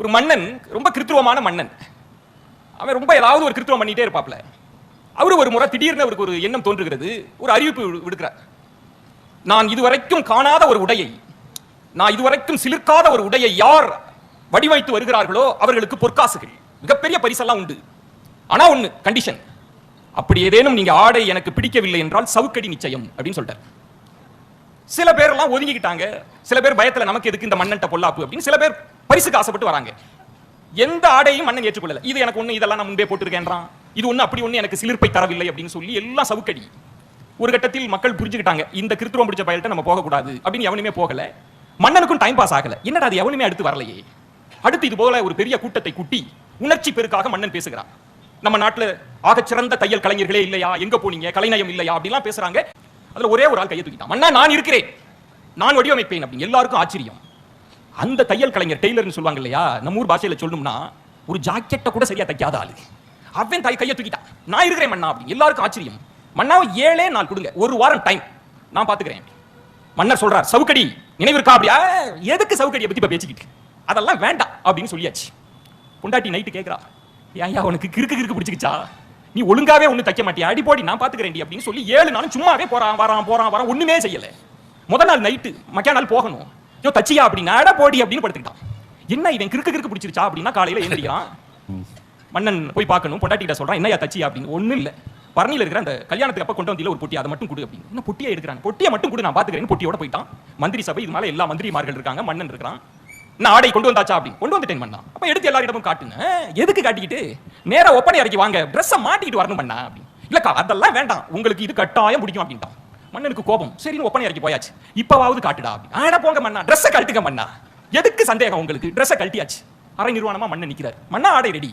ஒரு மன்னன் ரொம்ப கிருத்துவமான மன்னன். அவன் ரொம்ப ஏதாவது ஒரு கிருத்துவம் பண்ணிட்டே இருப்பாப்ல. அவரு ஒரு முறை திடீர்னு அவருக்கு ஒரு எண்ணம் தோன்றுகிறது. ஒரு அறிவிப்பு விடுக்கிறார். நான் இதுவரைக்கும் காணாத ஒரு உடையை நான் இதுவரைக்கும் சிலிர்க்காத ஒரு உடையை யார் வடிவமைத்து வருகிறார்களோ அவர்களுக்கு பொற்காசுகள். மிகப்பெரிய பரிசெல்லாம் உண்டு. ஆனா ஒண்ணு கண்டிஷன் அப்படி ஏதேனும் நீங்க ஆடை எனக்கு பிடிக்கவில்லை என்றால் சவுக்கடி நிச்சயம் அப்படின்னு சொல்லிட்டார் சில பேர் எல்லாம் ஒதுங்கிக்கிட்டாங்க. சில பேர் பயத்துல நமக்கு எதுக்கு இந்த மண்ணன்ட்ட பொல்லாப்பு அப்படின்னு சில பேர் பரிசுக்கு ஆசைப்பட்டு வராங்க. எந்த ஆடையும் மன்னன் ஏற்றுக்கொள்ளல. இது எனக்கு ஒண்ணு இதெல்லாம் நான் முன்பே போட்டிருக்கேன்றான். இது ஒண்ணு அப்படி ஒண்ணு எனக்கு சிலிர்ப்பை தரவில்லை அப்படின்னு சொல்லி எல்லாம் சவுக்கடி. ஒரு கட்டத்தில் மக்கள் புரிஞ்சுக்கிட்டாங்க இந்த கிருத்துவம் பிடிச்ச பயல்கிட்ட நம்ம போகக்கூடாது அப்படின்னு எவனுமே போகல. மன்னனுக்கும் டைம் பாஸ் ஆகல. என்னடா அது எவனுமே அடுத்து வரலையே. அடுத்து இது போல ஒரு பெரிய கூட்டத்தை கூட்டி உணர்ச்சி பெருக்காக மன்னன் பேசுகிறான். நம்ம நாட்டுல ஆகச்சிறந்த தையல் கலைஞர்களே இல்லையா? எங்க போனீங்க? கலைநயம் இல்லையா? அப்படிலாம் பேசுறாங்க. அதுல ஒரே ஒரு ஆள் கையை தூக்கிட்டான். மன்னா நான் இருக்கிறேன். நான் வடிவமைப்பேன் அப்படின்னு. எல்லாருக்கும் ஆச்சரியம். அந்த தையல் கலைஞர் டெய்லர்னு சொல்லுவாங்க இல்லையா? நம்ம ஊர் பாஷையில சொல்லணும்னா ஒரு ஜாக்கெட்டை கூட சரியா தைக்காத ஆளு. அவன் தாய் கையை தூக்கிட்டான். நான் இருக்கிறேன் மன்னா அப்படி எல்லாருக்கும் ஆச்சரியம். மன்னாவை ஏழே நாள் கொடுங்க. ஒரு வாரம் டைம் நான் பாத்துக்கிறேன். மன்னர் சொல்றார் சவுக்கடி நினைவு இருக்கா அப்படியா எதுக்கு சவுக்கடியை பத்தி இப்ப பேசிக்கிட்டு? அதெல்லாம் வேண்டாம் அப்படின்னு சொல்லியாச்சு. பொண்டாட்டி நைட்டு கேட்கறா ஏன்யா உனக்கு கிறுக்கு கிறுக்கு பிடிச்சிக்கிச்சா? நீ ஒழுங்காவே ஒன்று தைக்க மாட்டியா? அடி போடி நான் பாத்துக்கிறேன்டி அப்படின்னு சொல்லி ஏழு நாளும் சும்மாவே போறான் வரான் போறான் வரான். ஒண்ணுமே செய்யல. முத நாள் நைட்டு மக்கா நாள் போகணும். யோ தச்சியா அப்படின்னா அட போடி அப்படின்னு படுத்துக்கிட்டான். என்ன இவன் கிறுக்கு கிறுக்கு பிடிச்சிருச்சா அப்படின்னா காலையில எழுந்திரிக்கிறான் மன்னன் போய் பார்க்கணும் பொண்டாட்டிட்ட சொல்றான் என்னையா தச்சியா அப்படின்னு. ஒண்ணு இல்ல. பரணியில் இருக்கிற அந்த கல்யாணத்துக்கு அப்ப கொண்டு வந்தில ஒரு பொட்டி அதை மட்டும் கொடு அப்படின்னு. என்ன பொட்டியை எடுக்கிறாங்க பொட்டியை மட்டும் கொடு நான் பாத்துக்கிறேன் பொட்டியோட போயிட்டான். மந்திரி சபை இது மேல எல்லா மந்திரிமார்கள் இருக்காங்க மன்னன் இருக்கான் நான் ஆடை கொண்டு வந்தாச்சா? அப்படி கொண்டு வந்துட்டேன் பண்ணா அப்ப எடுத்து எல்லாரிடமும் காட்டுங்க எதுக்கு காட்டிக்கிட்டு? நேரா ஒப்பனை இறக்கி வாங்க. ட்ரெஸ்ஸை மாட்டிக்கிட்டு வரணும் பண்ணா அப்படி இல்லக்கா அதெல்லாம் வேண்டாம். உங்களுக்கு இது கட்டாயம் பிடிக்கும் அப்படின்ட்டான். மன்னனுக்கு கோபம். சரின்னு ஒப்பனை இறக்கி போயாச்சு. இப்பவாவது காட்டுடா ஆடா போங்க மன்னா. ட்ரெஸ்ஸை கழட்டுங்க மன்னா. எதுக்கு சந்தேகம் உங்களுக்கு? ட்ரெஸ்ஸை கழட்டியாச்சு. அரை நிர்வாணமா மன்னன் நிக்கிறார். மன்னா ஆடை ரெடி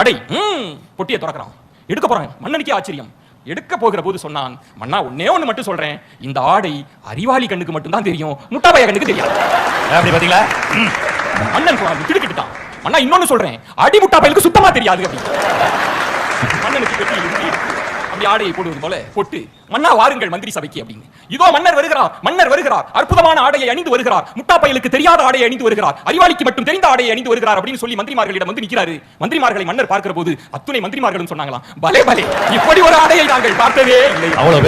ஆடை. ம் பொட்டியை திறக்கிறான். எடுக்க போறாங்க மன்னனுக்கே ஆச்சரியம். எடுக்க போகிற போது சொன்னான் மன்னா ஒன்னே ஒண்ணு மட்டும் சொல்றேன். இந்த ஆடை அறிவாளி கண்ணுக்கு மட்டும் தான் தெரியும். முட்டாபாய கண்ணுக்கு தெரியாது. அப்படி பாத்தீங்களா? மன்னன் சொன்னான் திடுக்கிட்டுட்டான். மன்னா இன்னொன்னு சொல்றேன். அடி முட்டா பயலுக்கு சுத்தமா தெரியாது அப்படி. மன்னனுக்கு ஆடையை போடுவது போல போட்டு மன்னா வாருங்கள் மந்திரி சபைக்கு அப்படின்னு. இதோ மன்னர் வருகிறார் மன்னர் வருகிறார். அற்புதமான ஆடையை அணிந்து வருகிறார். முட்டாப்பையலுக்கு தெரியாத ஆடையை அணிந்து வருகிறார். அறிவாளிக்கு மட்டும் தெரிந்த ஆடையை அணிந்து வருகிறார் அப்படின்னு சொல்லி மந்திரிமார்களிடம் வந்து நிற்கிறாரு மந்திரிமார்களை மன்னர் பார்க்கிற போது அத்துணை மந்திரிமார்களும் சொன்னாங்களாம் பலே பலே இப்படி ஒரு ஆடையை நாங்கள் பார்த்ததே இல்லை. அவ்வளவு